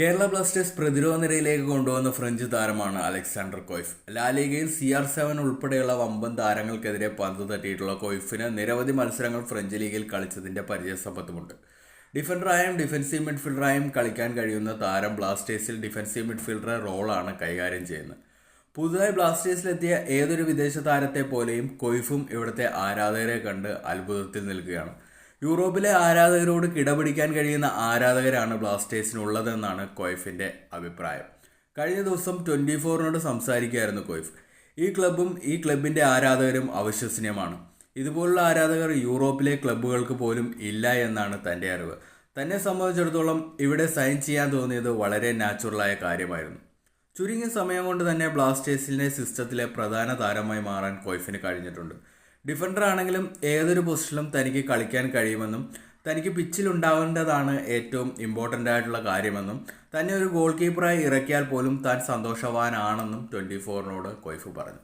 Kerala Blasters പ്രതിരോധ നിരയിലേക്ക് കൊണ്ടുവന്ന French താരമാണ് അലക്സാണ്ടർ കോയ്ഫ്. ലാലിഗയിൽ സി ആർ സെവൻ ഉൾപ്പെടെയുള്ള വമ്പൻ താരങ്ങൾക്കെതിരെ പന്ത് തട്ടിയിട്ടുള്ള കൊയ്ഫിന് നിരവധി മത്സരങ്ങൾ ഫ്രഞ്ച് ലീഗിൽ കളിച്ചതിന്റെ പരിചയസമ്പത്തുമുണ്ട്. ഡിഫൻഡറായും ഡിഫൻസീവ് മിഡ്ഫീൽഡറായും കളിക്കാൻ കഴിയുന്ന താരം ബ്ലാസ്റ്റേഴ്സിൽ ഡിഫൻസീവ് മിഡ്ഫീൽഡർ റോളാണ് കൈകാര്യം ചെയ്യുന്നത്. പുതുതായി ബ്ലാസ്റ്റേഴ്സിലെത്തിയ ഏതൊരു വിദേശ താരത്തെ പോലെയും കൊയ്ഫും ഇവിടുത്തെ ആരാധകരെ കണ്ട് അത്ഭുതത്തിൽ നിൽക്കുകയാണ്. യൂറോപ്പിലെ ആരാധകരോട് കിടപിടിക്കാൻ കഴിയുന്ന ആരാധകരാണ് ബ്ലാസ്റ്റേഴ്സിനുള്ളതെന്നാണ് കൊയ്ഫിന്റെ അഭിപ്രായം. കഴിഞ്ഞ ദിവസം ട്വന്റി ഫോറിനോട് സംസാരിക്കുകയായിരുന്നു കൊയ്ഫ്. ഈ ക്ലബും ഈ ക്ലബിന്റെ ആരാധകരും അവിശ്വസനീയമാണ്. ഇതുപോലുള്ള ആരാധകർ യൂറോപ്പിലെ ക്ലബ്ബുകൾക്ക് പോലും ഇല്ല എന്നാണ് തന്റെ അറിവ്. തന്നെ സംബന്ധിച്ചിടത്തോളം ഇവിടെ സൈൻ ചെയ്യാൻ തോന്നിയത് വളരെ നാച്ചുറലായ കാര്യമായിരുന്നു. ചുരുങ്ങിയ സമയം കൊണ്ട് തന്നെ ബ്ലാസ്റ്റേഴ്സിലെ സിസ്റ്റത്തിലെ പ്രധാന താരമായി മാറാൻ കൊയ്ഫിന് കഴിഞ്ഞിട്ടുണ്ട്. ഡിഫൻഡർ ആണെങ്കിലും ഏതൊരു പൊസിഷനിലും തനിക്ക് കളിക്കാൻ കഴിയുമെന്നും തനിക്ക് പിച്ചിൽ ഉണ്ടാവേണ്ടതാണ് ഏറ്റവും ഇമ്പോർട്ടന്റ് ആയിട്ടുള്ള കാര്യമെന്നും തന്നെ ഒരു ഗോൾ കീപ്പറായി ഇറക്കിയാൽ പോലും താൻ സന്തോഷവാനാണെന്നും ട്വന്റി ഫോറിനോട് കൊയ്ഫ് പറഞ്ഞു.